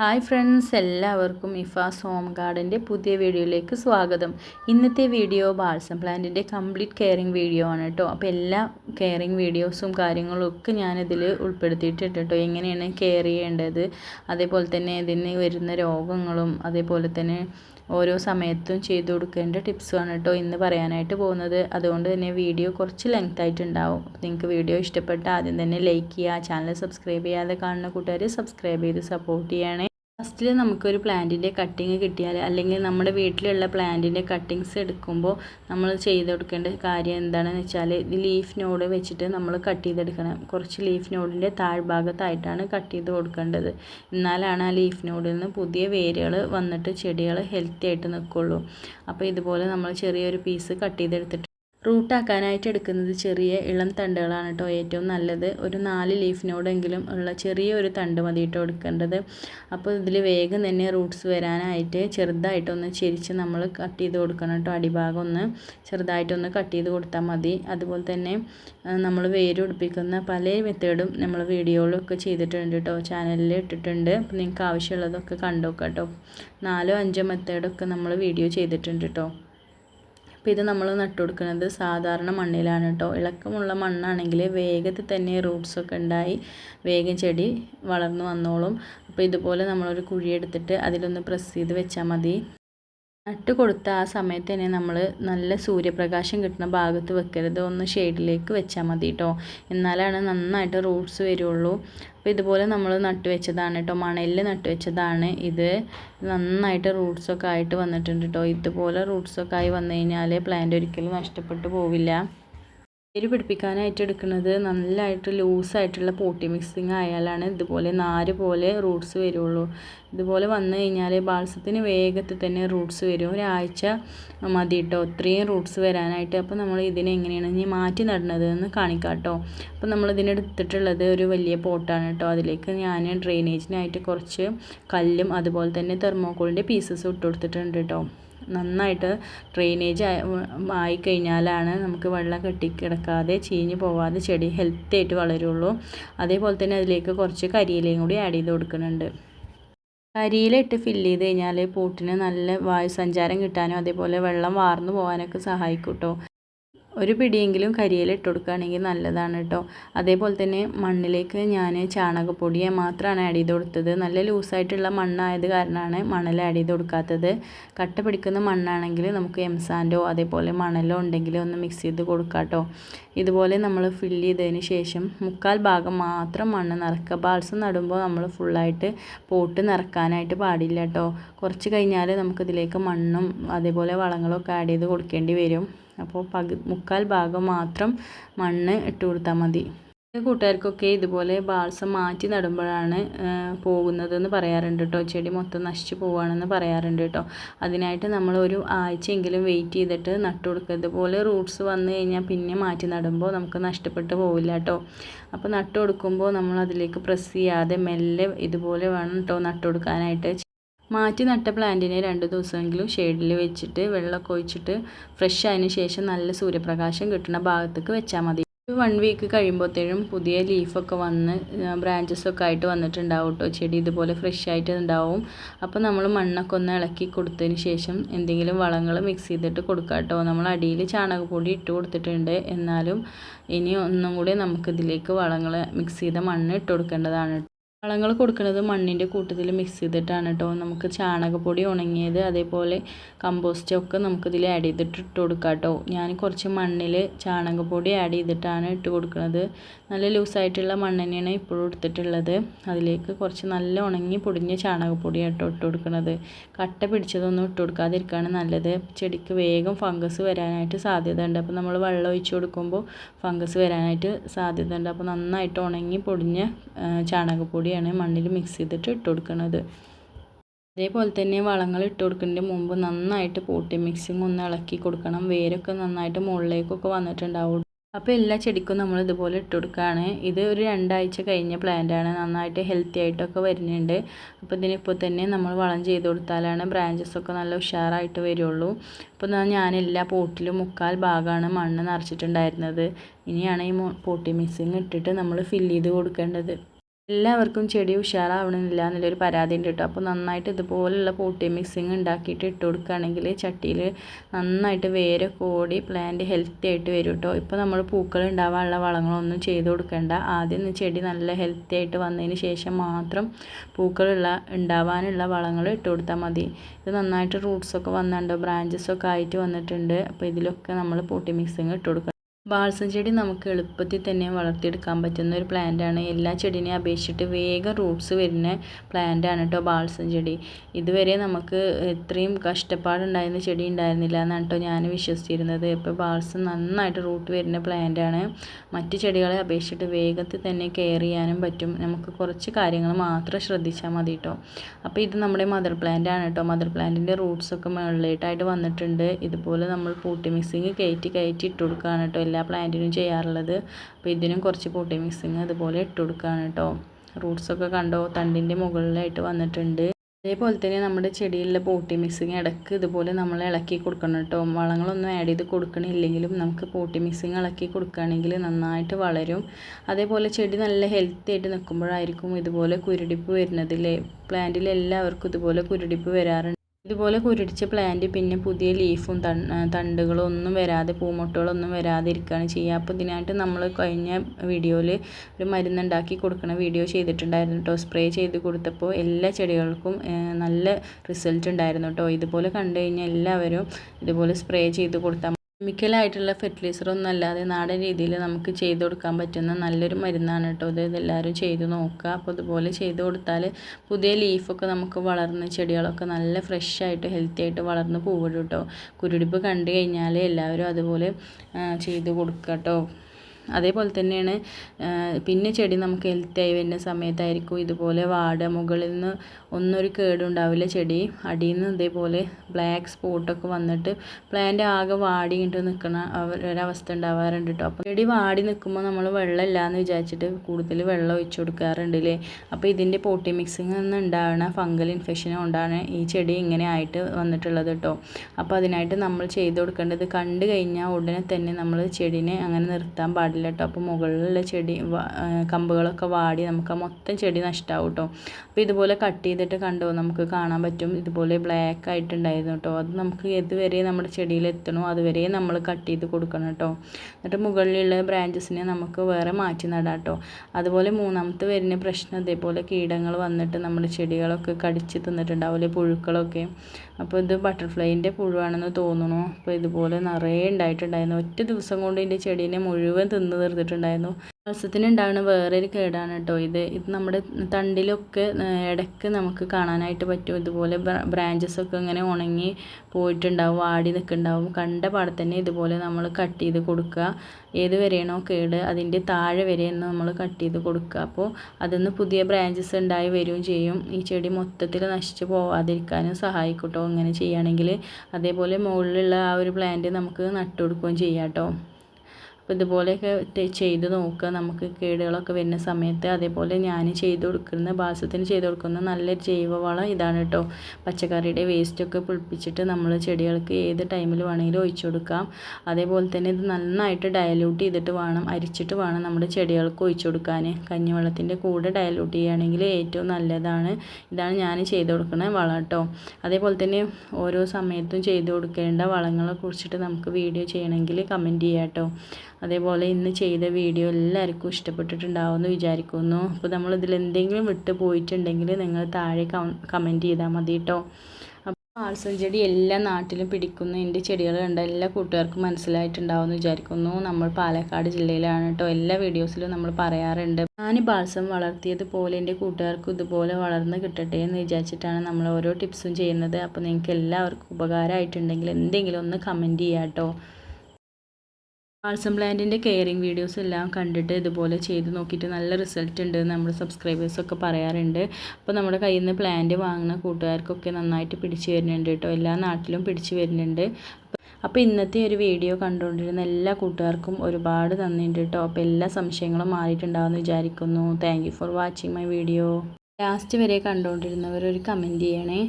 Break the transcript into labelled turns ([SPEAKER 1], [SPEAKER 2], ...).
[SPEAKER 1] Hi friends എല്ലാവർക്കും ഇഫാസ് home ഗാർഡന്റെ പുതിയ വീഡിയോയിലേക്ക് സ്വാഗതം. ഇന്നത്തെ വീഡിയോ ബാൾസം പ്ലാന്റിന്റെ കംപ്ലീറ്റ് കെയറിങ് വീഡിയോ ആണ് കേട്ടോ. അപ്പോൾ എല്ലാ കെയറിങ് വീഡിയോസും കാര്യങ്ങളും ഒക്കെ ഞാനിതിൽ ഉൾപ്പെടുത്തിയിട്ടുണ്ട് കേട്ടോ എങ്ങനെയാണ് കെയർ ചെയ്യേണ്ടത്? അതേപോലെ തന്നെ ഇതിന് വരുന്ന രോഗങ്ങളും അതേപോലെ തന്നെ ഓരോ സമയത്തും ചെയ്തു കൊടുക്കേണ്ട ടിപ്സുമാണ് കേട്ടോ ഇന്ന് പറയാനായിട്ട് പോകുന്നത്. അതുകൊണ്ട് തന്നെ വീഡിയോ കുറച്ച് ലെങ്ത് ആയിട്ടുണ്ടാവും. നിങ്ങൾക്ക് വീഡിയോ ഇഷ്ടപ്പെട്ട ആദ്യം തന്നെ ലൈക്ക് ചെയ്യുക ചാനൽ സബ്സ്ക്രൈബ് ചെയ്യാതെ കാണുന്ന കൂട്ടുകാർ സബ്സ്ക്രൈബ് ചെയ്ത് സപ്പോർട്ട് ചെയ്യണേ. ഫസ്റ്റിൽ നമുക്കൊരു പ്ലാന്റിന്റെ കട്ടിങ് കിട്ടിയാൽ അല്ലെങ്കിൽ നമ്മുടെ വീട്ടിലുള്ള പ്ലാന്റിന്റെ കട്ടിങ്സ് എടുക്കുമ്പോൾ നമ്മൾ ചെയ്ത് കൊടുക്കേണ്ട കാര്യം എന്താണെന്ന് വെച്ചാൽ ലീഫ് നോഡ് വെച്ചിട്ട് നമ്മൾ കട്ട് ചെയ്തെടുക്കണം. കുറച്ച് ലീഫ് നോഡിന്റെ താഴ്ഭാഗത്തായിട്ടാണ് കട്ട് ചെയ്ത് കൊടുക്കേണ്ടത്. എന്നാലാണ് ആ ലീഫ് നോഡിൽ നിന്ന് പുതിയ വേരുകൾ വന്നിട്ട് ചെടികൾ ഹെൽത്തി ആയിട്ട് നിൽക്കുള്ളൂ അപ്പോൾ ഇതുപോലെ നമ്മൾ ചെറിയൊരു പീസ് കട്ട് ചെയ്തെടുത്തിട്ട് റൂട്ടാക്കാനായിട്ട് എടുക്കുന്നത് ചെറിയ ഇളം തണ്ടുകളാണ് കേട്ടോ. ഏറ്റവും നല്ലത്. ഒരു നാല് ലീഫിനോടെങ്കിലും ഉള്ള ചെറിയൊരു തണ്ട് മതി കേട്ടോ എടുക്കേണ്ടത്. അപ്പോൾ ഇതിൽ വേഗം തന്നെ റൂട്ട്സ് വരാനായിട്ട് ചെറുതായിട്ടൊന്ന് ചെരിച്ച് നമ്മൾ കട്ട് ചെയ്ത് കൊടുക്കണം കേട്ടോ. അടിഭാഗം ഒന്ന് ചെറുതായിട്ടൊന്ന് കട്ട് ചെയ്ത് കൊടുത്താൽ മതി. അതുപോലെ തന്നെ നമ്മൾ വേരുപിടിപ്പിക്കുന്ന പല മെത്തേഡും നമ്മൾ വീഡിയോയിലൊക്കെ ചെയ്തിട്ടുണ്ട് കേട്ടോ. ചാനലിൽ ഇട്ടിട്ടുണ്ട്. അപ്പോൾ നിങ്ങൾക്ക് ആവശ്യമുള്ളതൊക്കെ കണ്ടു കേട്ടോ. നാലോ അഞ്ചോ മെത്തേഡൊക്കെ നമ്മൾ വീഡിയോ ചെയ്തിട്ടുണ്ട് കേട്ടോ. അപ്പോൾ ഇത് നമ്മൾ നട്ടു കൊടുക്കുന്നത് സാധാരണ മണ്ണിലാണ് കേട്ടോ. ഇളക്കമുള്ള മണ്ണാണെങ്കിൽ വേഗത്തിൽ തന്നെ റൂട്ട്സൊക്കെ ഉണ്ടായി വേഗം ചെടി വളർന്നു വന്നോളും. അപ്പോൾ ഇതുപോലെ നമ്മളൊരു കുഴിയെടുത്തിട്ട് അതിലൊന്ന് പ്രസ് ചെയ്ത് വെച്ചാൽ മതി. നട്ട് കൊടുത്ത ആ സമയത്ത് തന്നെ നമ്മൾ നല്ല സൂര്യപ്രകാശം കിട്ടുന്ന ഭാഗത്ത് വെക്കരുത്. ഒന്ന് ഷെയ്ഡിലേക്ക് വെച്ചാൽ മതി കേട്ടോ എന്നാലാണ് നന്നായിട്ട് റൂട്ട്സ് വരുള്ളൂ. അപ്പോൾ ഇതുപോലെ നമ്മൾ നട്ട് വെച്ചതാണ് കേട്ടോ മണലിൽ നട്ട് വെച്ചതാണ് ഇത്. നന്നായിട്ട് റൂട്ട്സൊക്കെ ആയിട്ട് വന്നിട്ടുണ്ട് കേട്ടോ ഇതുപോലെ റൂട്ട്സൊക്കെ ആയി വന്നു കഴിഞ്ഞാൽ പ്ലാന്റ് ഒരിക്കലും നഷ്ടപ്പെട്ടു പോവില്ല. വേര് പിടിപ്പിക്കാനായിട്ട് എടുക്കുന്നത് നല്ലതായിട്ട് ലൂസായിട്ടുള്ള പോട്ടി മിക്സിങ് ആയാലാണ് ഇതുപോലെ നാര് പോലെ റൂട്ട്സ് വരുള്ളൂ. ഇതുപോലെ വന്നു കഴിഞ്ഞാൽ ബാൾസത്തിന് വേഗത്തിൽ തന്നെ റൂട്ട്സ് വരും. ഒരാഴ്ച മതി കേട്ടോ ഇത്രയും റൂട്ട്സ് വരാനായിട്ട്. അപ്പോൾ നമ്മൾ ഇതിനെ എങ്ങനെയാണ് ഇനി മാറ്റി നടണത് എന്ന് കാണിക്കാം കേട്ടോ അപ്പോൾ നമ്മൾ ഇതിനെടുത്തിട്ടുള്ളത് ഒരു വലിയ പോട്ടാണ് കേട്ടോ അതിലേക്ക് ഞാൻ ഡ്രെയിനേജിനായിട്ട് കുറച്ച് കല്ലും അതുപോലെ തന്നെ തെർമോക്കോളിന്റെ പീസസ് ഇട്ട് കൊടുത്തിട്ടുണ്ട് കേട്ടോ നന്നായിട്ട് ഡ്രെയിനേജ് ആയി കഴിഞ്ഞാലാണ് നമുക്ക് വെള്ളം കെട്ടിക്കിടക്കാതെ ചീഞ്ഞ് പോവാതെ ചെടി ഹെൽത്തി ആയിട്ട് വളരുള്ളൂ. അതേപോലെ തന്നെ അതിലേക്ക് കുറച്ച് കരിയിലയും കൂടി ആഡ് ചെയ്ത് കൊടുക്കുന്നുണ്ട്. കരിയിലിട്ട് ഫില്ല് ചെയ്ത് കഴിഞ്ഞാൽ പോട്ടിന് നല്ല വായു സഞ്ചാരം കിട്ടാനും അതേപോലെ വെള്ളം വാർന്നു പോകാനൊക്കെ സഹായിക്കും കേട്ടോ ഒരു പിടിയെങ്കിലും കരിയില ഇട്ട് കൊടുക്കുകയാണെങ്കിൽ നല്ലതാണ് കേട്ടോ. അതേപോലെ തന്നെ മണ്ണിലേക്ക് ഞാൻ ചാണകപ്പൊടിയെ മാത്രമാണ് ആഡ് ചെയ്ത് കൊടുത്തത്. നല്ല ലൂസായിട്ടുള്ള മണ്ണായത് കാരണമാണ് മണൽ ആഡ് ചെയ്ത് കൊടുക്കാത്തത്. കട്ട പിടിക്കുന്ന മണ്ണാണെങ്കിൽ നമുക്ക് എംസാൻഡോ അതേപോലെ മണലോ ഉണ്ടെങ്കിൽ ഒന്ന് മിക്സ് ചെയ്ത് കൊടുക്കാം കേട്ടോ. ഇതുപോലെ നമ്മൾ ഫില്ല് ചെയ്തതിന് ശേഷം മുക്കാൽ ഭാഗം മാത്രം മണ്ണ് നിറക്കുക. ബാൾസം നടുമ്പോൾ നമ്മൾ ഫുള്ളായിട്ട് പോട്ട് നിറക്കാനായിട്ട് പാടില്ല കേട്ടോ. കുറച്ച് കഴിഞ്ഞാൽ നമുക്കിതിലേക്ക് മണ്ണും അതേപോലെ വളങ്ങളൊക്കെ ആഡ് ചെയ്ത് കൊടുക്കേണ്ടി വരും. അപ്പോൾ പകു മുക്കാൽ ഭാഗം മാത്രം മണ്ണ് ഇട്ട് കൊടുത്താൽ മതി. കൂട്ടുകാർക്കൊക്കെ ഇതുപോലെ ബാൾസം മാറ്റി നടുമ്പോഴാണ് പോകുന്നതെന്ന് പറയാറുണ്ട് കേട്ടോ ചെടി മൊത്തം നശിച്ചു പോവുകയാണെന്ന് പറയാറുണ്ട് കേട്ടോ അതിനായിട്ട് നമ്മൾ ഒരു ആഴ്ചയെങ്കിലും വെയിറ്റ് ചെയ്തിട്ട് നട്ടു കൊടുക്കുക. ഇതുപോലെ റൂട്ട്സ് വന്നു കഴിഞ്ഞാൽ പിന്നെ മാറ്റി നടുമ്പോൾ നമുക്ക് നഷ്ടപ്പെട്ടു പോവില്ല കേട്ടോ അപ്പോൾ നട്ടു കൊടുക്കുമ്പോൾ നമ്മൾ അതിലേക്ക് പ്രസ് ചെയ്യാതെ മെല്ലെ ഇതുപോലെ വേണം കേട്ടോ നട്ടു കൊടുക്കാനായിട്ട്. മാറ്റി നട്ട പ്ലാന്റിനെ രണ്ട് ദിവസമെങ്കിലും ഷെയ്ഡിൽ വെച്ചിട്ട് വെള്ളമൊക്കെ ഒഴിച്ചിട്ട് ഫ്രഷ് ആയതിന് ശേഷം നല്ല സൂര്യപ്രകാശം കിട്ടുന്ന ഭാഗത്തേക്ക് വെച്ചാൽ മതി. വൺ വീക്ക് കഴിയുമ്പോഴത്തേനും പുതിയ ലീഫൊക്കെ വന്ന് ബ്രാഞ്ചസൊക്കെ ആയിട്ട് വന്നിട്ടുണ്ടാവും കേട്ടോ ചെടി ഇതുപോലെ ഫ്രഷ് ആയിട്ട് ഉണ്ടാവും. അപ്പോൾ നമ്മൾ മണ്ണൊക്കെ ഒന്ന് ഇളക്കി കൊടുത്തതിന് ശേഷം എന്തെങ്കിലും വളങ്ങൾ മിക്സ് ചെയ്തിട്ട് കൊടുക്കാം കേട്ടോ നമ്മൾ അടിയിൽ ചാണകപ്പൊടി ഇട്ട് കൊടുത്തിട്ടുണ്ട്. എന്നാലും ഇനി ഒന്നും കൂടി നമുക്കിതിലേക്ക് വളങ്ങൾ മിക്സ് ചെയ്ത മണ്ണ് ഇട്ട് കൊടുക്കേണ്ടതാണ് വളങ്ങൾ കൊടുക്കുന്നത് മണ്ണിന്റെ കൂട്ടത്തിൽ മിക്സ് ചെയ്തിട്ടാണ് കേട്ടോ നമുക്ക് ചാണകപ്പൊടി ഉണങ്ങിയത് അതേപോലെ കമ്പോസ്റ്റ് ഒക്കെ നമുക്കിതിൽ ആഡ് ചെയ്തിട്ട് ഇട്ട് കൊടുക്കാം കേട്ടോ ഞാൻ കുറച്ച് മണ്ണിൽ ചാണകപ്പൊടി ആഡ് ചെയ്തിട്ടാണ് ഇട്ട് കൊടുക്കുന്നത് നല്ല ലൂസായിട്ടുള്ള മണ്ണ് തന്നെയാണ് ഇപ്പോഴും എടുത്തിട്ടുള്ളത്. അതിലേക്ക് കുറച്ച് നല്ല ഉണങ്ങി പൊടിഞ്ഞ ചാണകപ്പൊടി കേട്ടോ ഇട്ട് കൊടുക്കുന്നത് കട്ട പിടിച്ചതൊന്നും ഇട്ട് കൊടുക്കാതിരിക്കുകയാണ് നല്ലത്. ചെടിക്ക് വേഗം ഫംഗസ് വരാനായിട്ട് സാധ്യത ഉണ്ട്. അപ്പോൾ നമ്മൾ വെള്ളം ഒഴിച്ച് കൊടുക്കുമ്പോൾ ഫംഗസ് വരാനായിട്ട് സാധ്യത ഉണ്ട്. അപ്പോൾ നന്നായിട്ട് ഉണങ്ങി പൊടിഞ്ഞ ചാണകപ്പൊടി കൂടിയാണ് മണ്ണിൽ മിക്സ് ചെയ്തിട്ട് ഇട്ട് കൊടുക്കുന്നത് അതേപോലെ തന്നെ വളങ്ങൾ ഇട്ട് കൊടുക്കുന്നതിന് മുമ്പ് നന്നായിട്ട് പോട്ടി മിക്സിങ് ഒന്ന് ഇളക്കി കൊടുക്കണം. വേരൊക്കെ നന്നായിട്ട് മുകളിലേക്കൊക്കെ വന്നിട്ടുണ്ടാവും. അപ്പോൾ എല്ലാ ചെടിക്കും നമ്മൾ ഇതുപോലെ ഇട്ട് കൊടുക്കുകയാണ്. ഇത് ഒരു രണ്ടാഴ്ച കഴിഞ്ഞ പ്ലാന്റാണ് നന്നായിട്ട് ഹെൽത്തി ആയിട്ടൊക്കെ വരുന്നുണ്ട്. അപ്പോൾ ഇതിനിപ്പോൾ തന്നെ നമ്മൾ വളം ചെയ്ത് കൊടുത്താലാണ് ബ്രാഞ്ചസൊക്കെ നല്ല ഉഷാറായിട്ട് വരുള്ളൂ. അപ്പോൾ ഞാൻ എല്ലാ പോട്ടിലും മുക്കാൽ ഭാഗമാണ് മണ്ണ് നിറച്ചിട്ടുണ്ടായിരുന്നത്. ഇനിയാണ് ഈ പോട്ടി മിക്സിങ് ഇട്ടിട്ട് നമ്മൾ ഫില്ല് ചെയ്ത് കൊടുക്കേണ്ടത്. എല്ലാവർക്കും ചെടി ഉഷാറാവണമെന്നില്ല എന്നുള്ളൊരു പരാതി ഉണ്ട് കേട്ടോ അപ്പോൾ നന്നായിട്ട് ഇതുപോലുള്ള പോട്ടി മിക്സിങ് ഉണ്ടാക്കിയിട്ട് ഇട്ട് കൊടുക്കുകയാണെങ്കിൽ ചട്ടിയിൽ നന്നായിട്ട് വേര് കോടി പ്ലാന്റ് ഹെൽത്തി ആയിട്ട് വരും കേട്ടോ. ഇപ്പോൾ നമ്മൾ പൂക്കൾ ഉണ്ടാവാനുള്ള വളങ്ങളൊന്നും ചെയ്ത് കൊടുക്കേണ്ട. ആദ്യം ചെടി നല്ല ഹെൽത്തി ആയിട്ട് വന്നതിന് ശേഷം മാത്രം പൂക്കളുള്ള ഉണ്ടാവാനുള്ള വളങ്ങൾ ഇട്ട് കൊടുത്താൽ മതി. ഇത് നന്നായിട്ട് റൂട്ട്സൊക്കെ വന്നിട്ടുണ്ടോ ബ്രാഞ്ചസൊക്കെ ആയിട്ട് വന്നിട്ടുണ്ട്. അപ്പോൾ ഇതിലൊക്കെ നമ്മൾ പൂട്ടി മിക്സിങ് ഇട്ട് കൊടുക്കണം. ബാൾസം ചെടി നമുക്ക് എളുപ്പത്തിൽ തന്നെ വളർത്തിയെടുക്കാൻ പറ്റുന്ന ഒരു പ്ലാന്റാണ് എല്ലാ ചെടീനെയും അപേക്ഷിച്ചിട്ട് വേഗം റൂട്ട്സ് വരുന്ന പ്ലാന്റാണ് കേട്ടോ ബാൾസം ചെടി ഇതുവരെ നമുക്ക് ഇത്രയും കഷ്ടപ്പാടുണ്ടായിരുന്ന ചെടി ഉണ്ടായിരുന്നില്ല എന്നാണ് കേട്ടോ ഞാൻ വിശ്വസിച്ചിരുന്നത്. ഇപ്പോൾ ബാൾസം നന്നായിട്ട് റൂട്ട് വരുന്ന പ്ലാന്റാണ് മറ്റ് ചെടികളെ അപേക്ഷിച്ചിട്ട് വേഗത്തിൽ തന്നെ കെയർ ചെയ്യാനും പറ്റും. നമുക്ക് കുറച്ച് കാര്യങ്ങൾ മാത്രം ശ്രദ്ധിച്ചാൽ മതി കേട്ടോ അപ്പോൾ ഇത് നമ്മുടെ മദർ പ്ലാന്റ് ആണ് കേട്ടോ മദർ പ്ലാന്റിന്റെ റൂട്ട്സൊക്കെ മുകളിലേട്ടായിട്ട് വന്നിട്ടുണ്ട്. ഇതുപോലെ നമ്മൾ പൂട്ടി മിക്സിങ് കയറ്റി കയറ്റി ഇട്ട് കൊടുക്കുകയാണ് കേട്ടോ പ്ലാന്റിനും ചെയ്യാറുള്ളത്. അപ്പോൾ ഇതിനും കുറച്ച് പോട്ടി മിക്സിങ് അതുപോലെ ഇട്ട് കൊടുക്കുകയാണ് കേട്ടോ റൂട്ട്സൊക്കെ കണ്ടോ? തണ്ടിന്റെ മുകളിലായിട്ട് വന്നിട്ടുണ്ട്. അതേപോലെ തന്നെ നമ്മുടെ ചെടിയിലുള്ള പോട്ടി മിക്സിങ് ഇടയ്ക്ക് ഇതുപോലെ നമ്മൾ ഇളക്കി കൊടുക്കണം കേട്ടോ വളങ്ങളൊന്നും ആഡ് ചെയ്ത് കൊടുക്കണില്ലെങ്കിലും നമുക്ക് പോട്ടി മിക്സിങ് ഇളക്കി കൊടുക്കുകയാണെങ്കിൽ നന്നായിട്ട് വളരും. അതേപോലെ ചെടി നല്ല ഹെൽത്തി ആയിട്ട് നിൽക്കുമ്പോഴായിരിക്കും ഇതുപോലെ കുരുടിപ്പ് വരുന്നതിലെ പ്ലാന്റിൽ എല്ലാവർക്കും ഇതുപോലെ കുരുടിപ്പ് വരാറുണ്ട്. ഇതുപോലെ കുരുടിച്ച പ്ലാന്റ് പിന്നെ പുതിയ ലീഫും തണ്ടുകളും ഒന്നും വരാതെ പൂമൊട്ടുകളൊന്നും വരാതെ ഇരിക്കുകയാണ് ചെയ്യുക. അപ്പോൾ ഇതിനായിട്ട് നമ്മൾ കഴിഞ്ഞ വീഡിയോയിൽ ഒരു മരുന്നുണ്ടാക്കി കൊടുക്കുന്ന വീഡിയോ ചെയ്തിട്ടുണ്ടായിരുന്നു കേട്ടോ സ്പ്രേ ചെയ്ത് കൊടുത്തപ്പോൾ എല്ലാ ചെടികൾക്കും നല്ല റിസൾട്ട് ഉണ്ടായിരുന്നു കേട്ടോ ഇതുപോലെ കണ്ടു കഴിഞ്ഞാൽ എല്ലാവരും ഇതുപോലെ സ്പ്രേ ചെയ്ത് കൊടുത്താൽ കെമിക്കലായിട്ടുള്ള ഫെർട്ടിലൈസർ ഒന്നും അല്ലാതെ നാടൻ രീതിയിൽ നമുക്ക് ചെയ്ത് കൊടുക്കാൻ പറ്റുന്ന നല്ലൊരു മരുന്നാണ് കേട്ടോ ഇത്. ഇതെല്ലാവരും ചെയ്ത് നോക്കുക. അപ്പോൾ ഇതുപോലെ ചെയ്ത് കൊടുത്താൽ പുതിയ ലീഫൊക്കെ നമുക്ക് വളർന്ന് ചെടികളൊക്കെ നല്ല ഫ്രഷ് ആയിട്ട് ഹെൽത്തി ആയിട്ട് വളർന്ന് പൂവിടും കേട്ടോ. കുരുടിപ്പ് കണ്ടു കഴിഞ്ഞാൽ എല്ലാവരും അതുപോലെ ചെയ്ത് കൊടുക്കുക അതേപോലെ തന്നെയാണ് പിന്നെ ചെടി നമുക്ക് ഹെൽത്തായി വരുന്ന സമയത്തായിരിക്കും ഇതുപോലെ വാട മുകളിൽ നിന്ന് ഒന്നൊരു കേടുണ്ടാവില്ല ചെടി. അടിയിൽ നിന്ന് ഇതേപോലെ ബ്ലാക്ക് സ്പോട്ടൊക്കെ വന്നിട്ട് പ്ലാന്റ് ആകെ വാടി ഇങ്ങോട്ട് നിൽക്കുന്ന ഒരവസ്ഥ ഉണ്ടാവാറുണ്ട് കേട്ടോ അപ്പോൾ ചെടി വാടി നിൽക്കുമ്പോൾ നമ്മൾ വെള്ളമില്ല എന്ന് വിചാരിച്ചിട്ട് കൂടുതൽ വെള്ളം ഒഴിച്ചു കൊടുക്കാറുണ്ട് അല്ലേ അപ്പോൾ ഇതിന്റെ പോട്ടി മിക്സിങ് നിന്ന് ഉണ്ടാവുന്ന ഫംഗൽ ഇൻഫെക്ഷൻ കൊണ്ടാണ് ഈ ചെടി ഇങ്ങനെ ആയിട്ട് വന്നിട്ടുള്ളത് കേട്ടോ അപ്പോൾ അതിനായിട്ട് നമ്മൾ ചെയ്ത് കൊടുക്കേണ്ടത് കണ്ടു കഴിഞ്ഞാൽ ഉടനെ തന്നെ നമ്മൾ ചെടീനെ അങ്ങനെ നിർത്താൻ പാടില്ല. പാടില്ല കേട്ടോ അപ്പോൾ മുകളിലുള്ള ചെടി കമ്പുകളൊക്കെ വാടി നമുക്ക് ആ മൊത്തം ചെടി നഷ്ടമാവും കേട്ടോ അപ്പോൾ ഇതുപോലെ കട്ട് ചെയ്തിട്ട് കണ്ടോ നമുക്ക് കാണാൻ പറ്റും. ഇതുപോലെ ബ്ലാക്ക് ആയിട്ടുണ്ടായിരുന്നു കേട്ടോ അത് നമുക്ക് ഏതുവരെ നമ്മുടെ ചെടിയിൽ എത്തണോ അതുവരെ നമ്മൾ കട്ട് ചെയ്ത് കൊടുക്കണം കേട്ടോ എന്നിട്ട് മുകളിലുള്ള ബ്രാഞ്ചസിനെ നമുക്ക് വേറെ മാറ്റി നടാം കേട്ടോ അതുപോലെ മൂന്നാമത്തെ വരുന്ന പ്രശ്നം ഇതേപോലെ കീടങ്ങൾ വന്നിട്ട് നമ്മുടെ ചെടികളൊക്കെ കടിച്ച് തിന്നിട്ടുണ്ടാവില്ലേ പുഴുക്കളൊക്കെ. അപ്പോൾ ഇത് ബട്ടർഫ്ലൈന്റെ പുഴുവാണെന്ന് തോന്നുന്നു. അപ്പോൾ ഇതുപോലെ നിറയെ ഉണ്ടായിട്ടുണ്ടായിരുന്നു. ഒറ്റ ദിവസം കൊണ്ട് ഇതിന്റെ ചെടീനെ മുഴുവൻ തിന്ന് തീർത്തിട്ടുണ്ടായിരുന്നു ഉണ്ടാകുന്ന വേറൊരു കേടാണ് കേട്ടോ ഇത്. ഇത് നമ്മുടെ തണ്ടിലൊക്കെ ഇടയ്ക്ക് നമുക്ക് കാണാനായിട്ട് പറ്റും. ഇതുപോലെ ബ്രാഞ്ചസ് ഒക്കെ ഇങ്ങനെ ഉണങ്ങി പോയിട്ടുണ്ടാവും വാടി നിൽക്കുന്നുണ്ടാവും. കണ്ട പാടെ തന്നെ ഇതുപോലെ നമ്മൾ കട്ട് ചെയ്ത് കൊടുക്കുക. ഏത് വരെയാണോ കേട് അതിന്റെ താഴെ വരെയെന്ന് നമ്മൾ കട്ട് ചെയ്ത് കൊടുക്കുക. അപ്പോൾ അതിന്ന് പുതിയ ബ്രാഞ്ചസ് ഉണ്ടായി വരികയും ചെയ്യും. ഈ ചെടി മൊത്തത്തിൽ നശിച്ചു പോവാതിരിക്കാനും സഹായിക്കട്ടോ കേട്ടോ ഇങ്ങനെ ചെയ്യുകയാണെങ്കിൽ. അതേപോലെ മുകളിലുള്ള ആ ഒരു പ്ലാന്റ് നമുക്ക് നട്ടു കൊടുക്കുകയും ചെയ്യാം കേട്ടോ. അപ്പോൾ ഇതുപോലെയൊക്കെ ചെയ്ത് നോക്കുക. നമുക്ക് കേടുകളൊക്കെ വരുന്ന സമയത്ത് അതേപോലെ ഞാൻ ചെയ്ത് കൊടുക്കുന്ന ബാസത്തിന് ചെയ്ത് കൊടുക്കുന്ന നല്ല ജൈവവളം ഇതാണ് കേട്ടോ പച്ചക്കറിയുടെ വേസ്റ്റൊക്കെ പുളിപ്പിച്ചിട്ട് നമ്മൾ ചെടികൾക്ക് ഏത് ടൈമിൽ വേണമെങ്കിലും ഒഴിച്ചു കൊടുക്കാം. അതേപോലെ തന്നെ ഇത് നന്നായിട്ട് ഡയലൂട്ട് ചെയ്തിട്ട് വേണം അരിച്ചിട്ട് വേണം നമ്മുടെ ചെടികൾക്ക് ഒഴിച്ചു കൊടുക്കാൻ കഞ്ഞിവെള്ളത്തിന്റെ കൂടെ ഡയലൂട്ട് ചെയ്യുകയാണെങ്കിൽ ഏറ്റവും നല്ലതാണ്. ഇതാണ് ഞാൻ ചെയ്ത് കൊടുക്കുന്ന വളം കേട്ടോ അതേപോലെ തന്നെ ഓരോ സമയത്തും ചെയ്ത് കൊടുക്കേണ്ട വളങ്ങളെ കുറിച്ചിട്ട് നമുക്ക് വീഡിയോ ചെയ്യണമെങ്കിൽ കമന്റ് ചെയ്യാം കേട്ടോ അതേപോലെ ഇന്ന് ചെയ്ത വീഡിയോ എല്ലാവർക്കും ഇഷ്ടപ്പെട്ടിട്ടുണ്ടാവുമെന്ന് വിചാരിക്കുന്നു. അപ്പോൾ നമ്മൾ ഇതിൽ എന്തെങ്കിലും വിട്ട് പോയിട്ടുണ്ടെങ്കിൽ നിങ്ങൾ താഴെ കമന്റ് ചെയ്താൽ മതി കേട്ടോ. ആൾസം ചെടി എല്ലാ നാട്ടിലും പിടിക്കുന്ന. എന്റെ ചെടികൾ കണ്ട എല്ലാ കൂട്ടുകാർക്കും മനസ്സിലായിട്ടുണ്ടാവുമെന്ന് വിചാരിക്കുന്നു. നമ്മൾ പാലക്കാട് ജില്ലയിലാണ് കേട്ടോ. എല്ലാ വീഡിയോസിലും നമ്മൾ പറയാറുണ്ട്. ഞാൻ ബാൾസം വളർത്തിയതുപോലെ എന്റെ കൂട്ടുകാർക്കും ഇതുപോലെ വളർന്ന് കിട്ടട്ടെ എന്ന് വിചാരിച്ചിട്ടാണ് നമ്മൾ ഓരോ ടിപ്സും ചെയ്യുന്നത്. അപ്പോൾ നിങ്ങൾക്ക് എല്ലാവർക്കും ഉപകാരമായിട്ടുണ്ടെങ്കിൽ എന്തെങ്കിലും ഒന്ന് കമന്റ് ചെയ്യാം കേട്ടോ. ബാൾസം പ്ലാന്റിന്റെ കെയറിങ് വീഡിയോസ് എല്ലാം കണ്ടിട്ട് ഇതുപോലെ ചെയ്ത് നോക്കിയിട്ട് നല്ല റിസൾട്ട് ഉണ്ട് നമ്മുടെ സബ്സ്ക്രൈബേഴ്സൊക്കെ പറയാറുണ്ട്. അപ്പോൾ നമ്മുടെ കയ്യിൽ നിന്ന് പ്ലാന്റ് വാങ്ങുന്ന കൂട്ടുകാർക്കൊക്കെ നന്നായിട്ട് പിടിച്ച് വരുന്നുണ്ട് കേട്ടോ. എല്ലാ നാട്ടിലും പിടിച്ച് വരുന്നുണ്ട്. അപ്പോൾ ഇന്നത്തെ ഒരു വീഡിയോ കണ്ടുകൊണ്ടിരുന്ന എല്ലാ കൂട്ടുകാർക്കും ഒരുപാട് നന്ദിയുണ്ട് കേട്ടോ. അപ്പോൾ എല്ലാ സംശയങ്ങളും മാറിയിട്ടുണ്ടാവുമെന്ന് വിചാരിക്കുന്നു. Thank for watching my video last വരെ കണ്ടുകൊണ്ടിരുന്നവർ ഒരു കമന്റ് ചെയ്യണേ.